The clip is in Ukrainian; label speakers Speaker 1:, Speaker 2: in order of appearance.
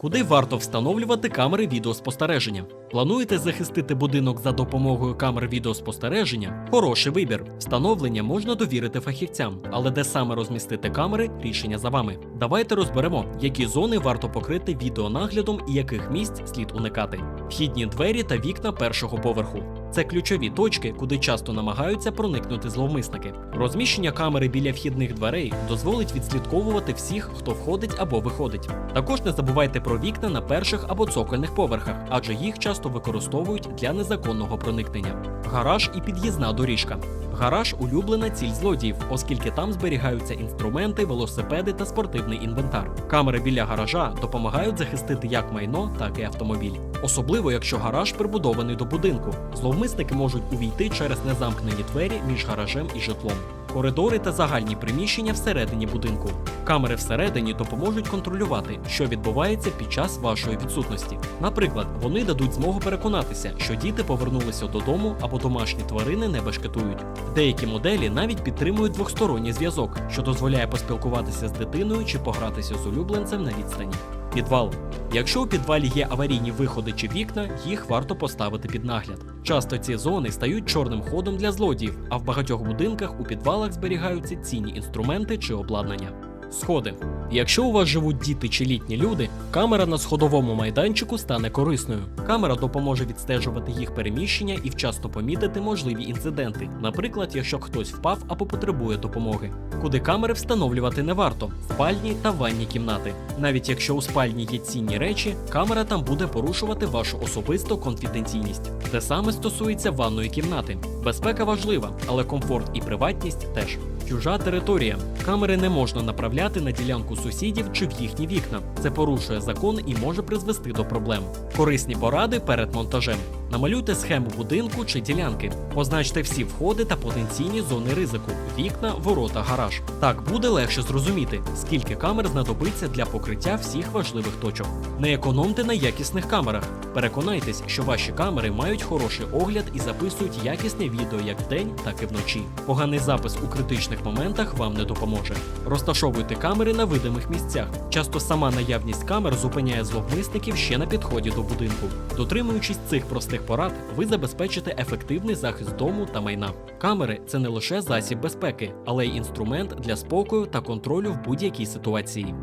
Speaker 1: Куди варто встановлювати камери відеоспостереження? Плануєте захистити будинок за допомогою камер відеоспостереження? Хороший вибір. Встановлення можна довірити фахівцям, але де саме розмістити камери рішення за вами. Давайте розберемо, які зони варто покрити відеонаглядом і яких місць слід уникати. Вхідні двері та вікна першого поверху. Це ключові точки, куди часто намагаються проникнути зловмисники. Розміщення камери біля вхідних дверей дозволить відслідковувати всіх, хто входить або виходить. Також не забувайте про вікна на перших або цокольних поверхах, адже їх часто використовують для незаконного проникнення. Гараж і під'їзна доріжка. Гараж улюблена ціль злодіїв, оскільки там зберігаються інструменти, велосипеди та спортивний інвентар. Камери біля гаража допомагають захистити як майно, так і автомобіль. Особливо, якщо гараж прибудований до будинку. Зловмисники можуть увійти через незамкнені двері між гаражем і житлом. Коридори та загальні приміщення всередині будинку. Камери всередині допоможуть контролювати, що відбувається під час вашої відсутності. Наприклад, вони дадуть змогу переконатися, що діти повернулися додому або домашні тварини не бешкетують. Деякі моделі навіть підтримують двохсторонній зв'язок, що дозволяє поспілкуватися з дитиною чи погратися з улюбленцем на відстані. Підвал. Якщо у підвалі є аварійні виходи чи вікна, їх варто поставити під нагляд. Часто ці зони стають чорним ходом для злодіїв, а в багатьох будинках у підвалах зберігаються цінні інструменти чи обладнання. Сходи. Якщо у вас живуть діти чи літні люди, камера на сходовому майданчику стане корисною. Камера допоможе відстежувати їх переміщення і вчасно помітити можливі інциденти, наприклад, якщо хтось впав або потребує допомоги. Куди камери встановлювати не варто спальні та ванні кімнати. Навіть якщо у спальні є цінні речі, камера там буде порушувати вашу особисту конфіденційність. Те саме стосується ванної кімнати. Безпека важлива, але комфорт і приватність теж. Чужа територія. Камери не можна направляти на ділянку сусідів чи в їхні вікна. Це порушує закон і може призвести до проблем. Корисні поради перед монтажем. Намалюйте схему будинку чи ділянки. Позначте всі входи та потенційні зони ризику: вікна, ворота, гараж. Так буде легше зрозуміти, скільки камер знадобиться для покриття всіх важливих точок. Не економте на якісних камерах. Переконайтесь, що ваші камери мають хороший огляд і записують якісне відео як вдень, так і вночі. Поганий запис у критичних моментах вам не допоможе. Розташовуйте камери на видимих місцях. Часто сама наявність камер зупиняє зловмисників ще на підході до будинку. Дотримуючись цих простих порад, ви забезпечите ефективний захист дому та майна. Камери це не лише засіб безпеки, але й інструмент для спокою та контролю в будь-якій ситуації.